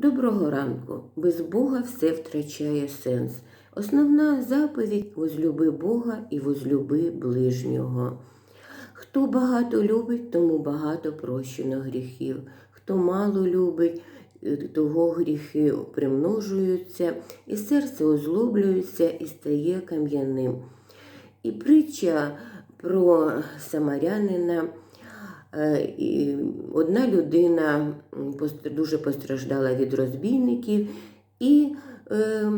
Доброго ранку. Без Бога все втрачає сенс. Основна заповідь возлюби Бога і возлюби ближнього. Хто багато любить, тому багато прощено гріхів. Хто мало любить, е, того гріхи примножуються, і серце озлоблюється і стає кам'яним. І притча про самарянина. Е, і Одна людина дуже постраждала від розбійників, і е,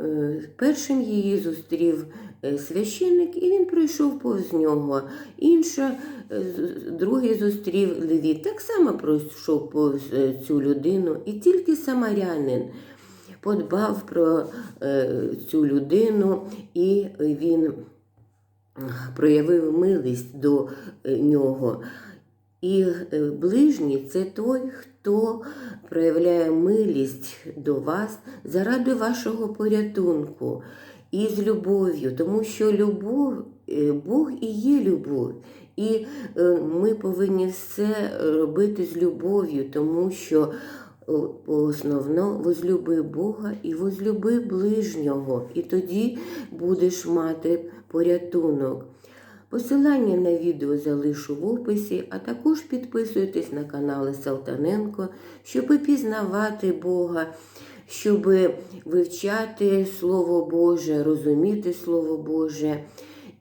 е, першим її зустрів е, священник, і він пройшов повз нього. Інша, е, другий зустрів левіт, так само пройшов повз цю людину, і тільки самарянин подбав про е, цю людину, і він проявив милість до е, нього. І е, ближній це той, хто проявляє милість до вас заради вашого порятунку і з любов'ю, тому що любов, е, Бог і є любов. І ми повинні все робити з любов'ю, тому що основно возлюби Бога і возлюби ближнього, і тоді будеш мати порятунок. Посилання на відео залишу в описі, а також підписуйтесь на канали Салтаненко, щоб пізнавати Бога, щоб вивчати Слово Боже, розуміти Слово Боже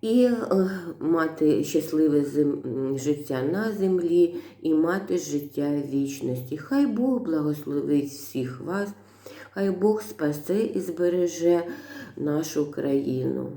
і е, мати щасливе зем- життя на землі і мати життя вічності. Хай Бог благословить всіх вас, хай Бог спасе і збереже нашу країну.